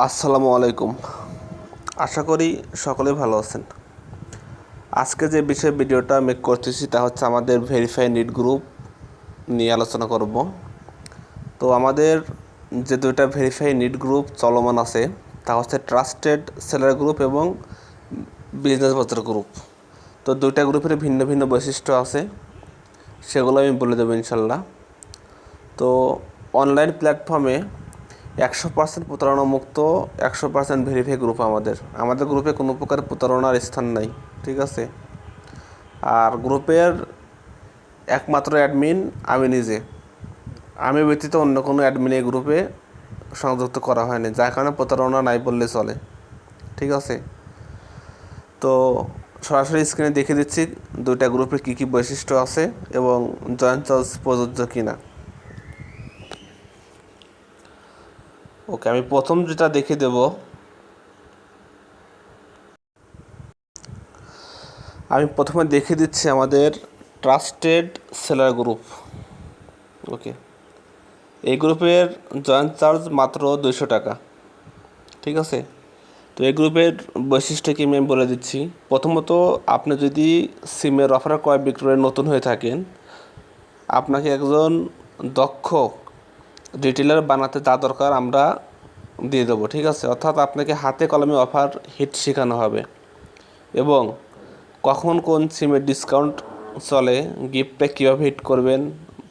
আসসালামু আলাইকুম। আশা করি সকলেই ভালো আছেন। আজকে যে বিষয়ে ভিডিওটা মেক করতেছি তা হচ্ছে আমাদের ভেরিফাই নিট গ্রুপ নিয়ে আলোচনা করব। তো আমাদের যে দুইটা ভেরিফাই নিট গ্রুপ চলমান আছে, তা হচ্ছে ট্রাস্টেড সেলার গ্রুপ এবং বিজনেস বাজার গ্রুপ তো দুইটা গ্রুপের ভিন্ন ভিন্ন বৈশিষ্ট্য আছে, সেগুলো আমি বলে দেবো ইনশাল্লাহ। তো অনলাইন প্ল্যাটফর্মে একশো পার্সেন্ট প্রতারণা মুক্ত একশো পার্সেন্ট ভেরিফাই গ্রুপ আমাদের। আমাদের গ্রুপে কোনো প্রকার প্রতারণার স্থান নাই, ঠিক আছে? আর গ্রুপের একমাত্র অ্যাডমিন আমি নিজে। আমি ব্যতীত অন্য কোনো অ্যাডমিন এই গ্রুপে সংযুক্ত করা হয়নি, যার কারণে প্রতারণা নাই বললে চলে, ঠিক আছে? তো সরাসরি স্ক্রিনে দেখে দিচ্ছি দুইটা গ্রুপের কী কী বৈশিষ্ট্য আছে এবং জয়েন্ট চার্জ প্রযোজ্য কিনা। ওকে, আমি প্রথম যেটা দেখে দেব। আমি প্রথমে দেখে দিচ্ছি আমাদের ট্রাস্টেড সেলার গ্রুপ ওকে, এই গ্রুপের জয়েন্ট চার্জ মাত্র দুইশো টাকা। ঠিক আছে? তো এই গ্রুপের বৈশিষ্ট্য কি আমি বলে দিচ্ছি। প্রথমত, আপনি যদি সিমের অফার ক্রয় বিক্রয়ে নতুন হয়ে থাকেন, আপনাকে একজন দক্ষ রিটেলার বানাতে যা দরকার আমরা দিয়ে দেবো, ঠিক আছে? অর্থাৎ আপনাকে হাতে কলমে অফার হিট শেখানো হবে। এবং কখন কোন সিমের ডিসকাউন্ট চলে গিফট প্যাক কীভাবে হিট করবেন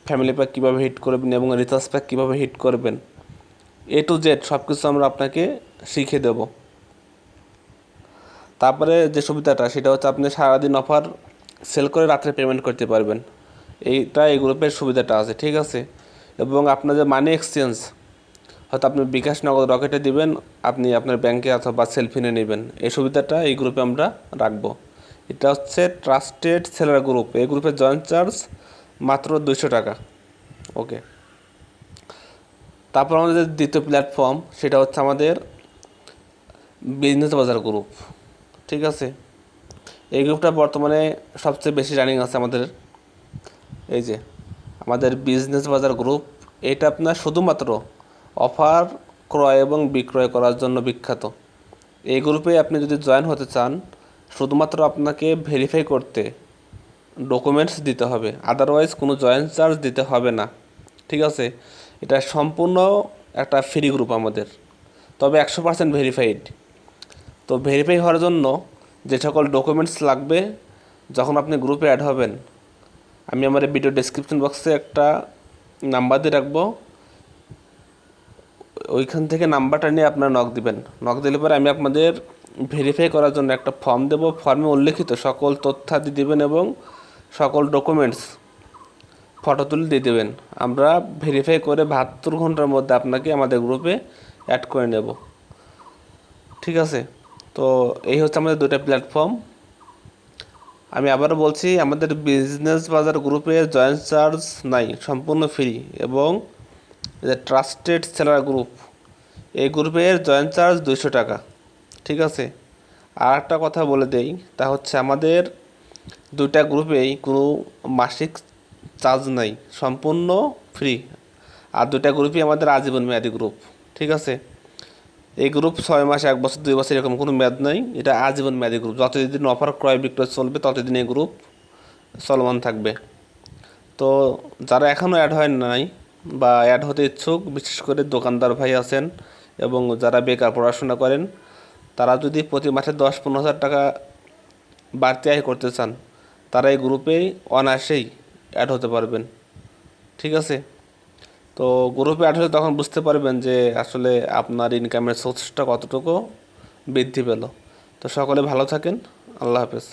ফ্যামিলি প্যাক কীভাবে হিট করবেন এবং রিচার্জ প্যাক কীভাবে হিট করবেন এ টু জেড সব কিছু আমরা আপনাকে শিখে দেব। তারপরে যে সুবিধাটা, সেটা হচ্ছে আপনি সারাদিন অফার সেল করে রাত্রে পেমেন্ট করতে পারবেন। এইটা এই গ্রুপের সুবিধাটা আছে, ঠিক আছে? এবং আপনার যে মানি এক্সচেঞ্জ হয়তো আপনি বিকাশ নগদ রকেটে দিবেন, আপনি আপনার ব্যাংকে অথবা সেলফিনে নেবেন। এই সুবিধাটা এই গ্রুপে আমরা রাখব। এটা হচ্ছে ট্রাস্টেড সেলার গ্রুপ এই গ্রুপের জয়েন্ট চার্জ মাত্র দুইশো টাকা। ওকে তারপর আমাদের দ্বিতীয় প্ল্যাটফর্ম সেটা হচ্ছে আমাদের বিজনেস বাজার গ্রুপ ঠিক আছে? এই গ্রুপটা বর্তমানে সবচেয়ে বেশি রানিং আছে আমাদের। এই যে আমাদের বিজনেস বাজার গ্রুপ এটা আপনার শুধুমাত্র অফার ক্রয় এবং বিক্রয় করার জন্য বিখ্যাত। এই গ্রুপে আপনি যদি জয়েন হতে চান, শুধুমাত্র আপনাকে ভেরিফাই করতে ডকুমেন্টস দিতে হবে। আদারওয়াইজ কোনো জয়েন চার্জ দিতে হবে না। ঠিক আছে? এটা সম্পূর্ণ একটা ফ্রি গ্রুপ আমাদের। তবে একশো পার্সেন্ট ভেরিফাইড তো ভেরিফাই হওয়ার জন্য যে সকল ডকুমেন্টস লাগবে, যখন আপনি গ্রুপে অ্যাড হবেন আমি আমার ভিডিও ডেসক্রিপশন বক্সে একটা নাম্বার দিয়ে রাখব। ওইখান থেকে নাম্বারটা নিয়ে আপনারা নক দিবেন। নক দিলে পরে আমি আপনাদের ভেরিফাই করার জন্য একটা ফর্ম দেবো। ফর্মে উল্লেখিত সকল তথ্যাদি দেবেন এবং সকল ডকুমেন্টস ফটো তুলে দিয়ে দেবেন। আমরা ভেরিফাই করে বাহাত্তর ঘণ্টার মধ্যে আপনাকে আমাদের গ্রুপে অ্যাড করে নেব। ঠিক আছে? তো এই হচ্ছে আমাদের দুটা প্ল্যাটফর্ম আমি আবারও বলছি, আমাদের বিজনেস বাজার গ্রুপে জয়েন্ট চার্জ নাই, সম্পূর্ণ ফ্রি এবং ট্রাস্টেড সেলার গ্রুপ এই গ্রুপের জয়েন্ট চার্জ দুশো টাকা, ঠিক আছে? আর একটা কথা বলে দেই, তা হচ্ছে আমাদের দুইটা গ্রুপেই কোনো মাসিক চার্জ নাই, সম্পূর্ণ ফ্রি আর দুটা গ্রুপই আমাদের আজীবন মেয়াদি গ্রুপ ঠিক আছে? এই গ্রুপ ছয় মাস, এক বছর, দুই বছর এরকম কোনো মেয়াদ নাই। এটা আজীবন মেয়াদি গ্রুপ যতদিন অফার ক্রয়, বিক্রয় চলবে, ততদিন এই গ্রুপ চলমান থাকবে। তো যারা এখনও অ্যাড হয় নাই বা অ্যাড হতে ইচ্ছুক, বিশেষ করে দোকানদার ভাই আছেন এবং যারা বেকার পড়াশোনা করেন, তারা যদি প্রতি মাসে দশ, পনেরো হাজার টাকা বাড়তি আয় করতে চান, তারা এই গ্রুপেই অনায়াসেই অ্যাড হতে পারবেন। ঠিক আছে? তো গ্রুপে হলে তখন বুঝতে পারবেন যে আসলে আপনার ইনকামের সোর্সটা কতটুকু বৃদ্ধি পেল। তো সকলে ভালো থাকেন, আল্লাহ হাফেজ।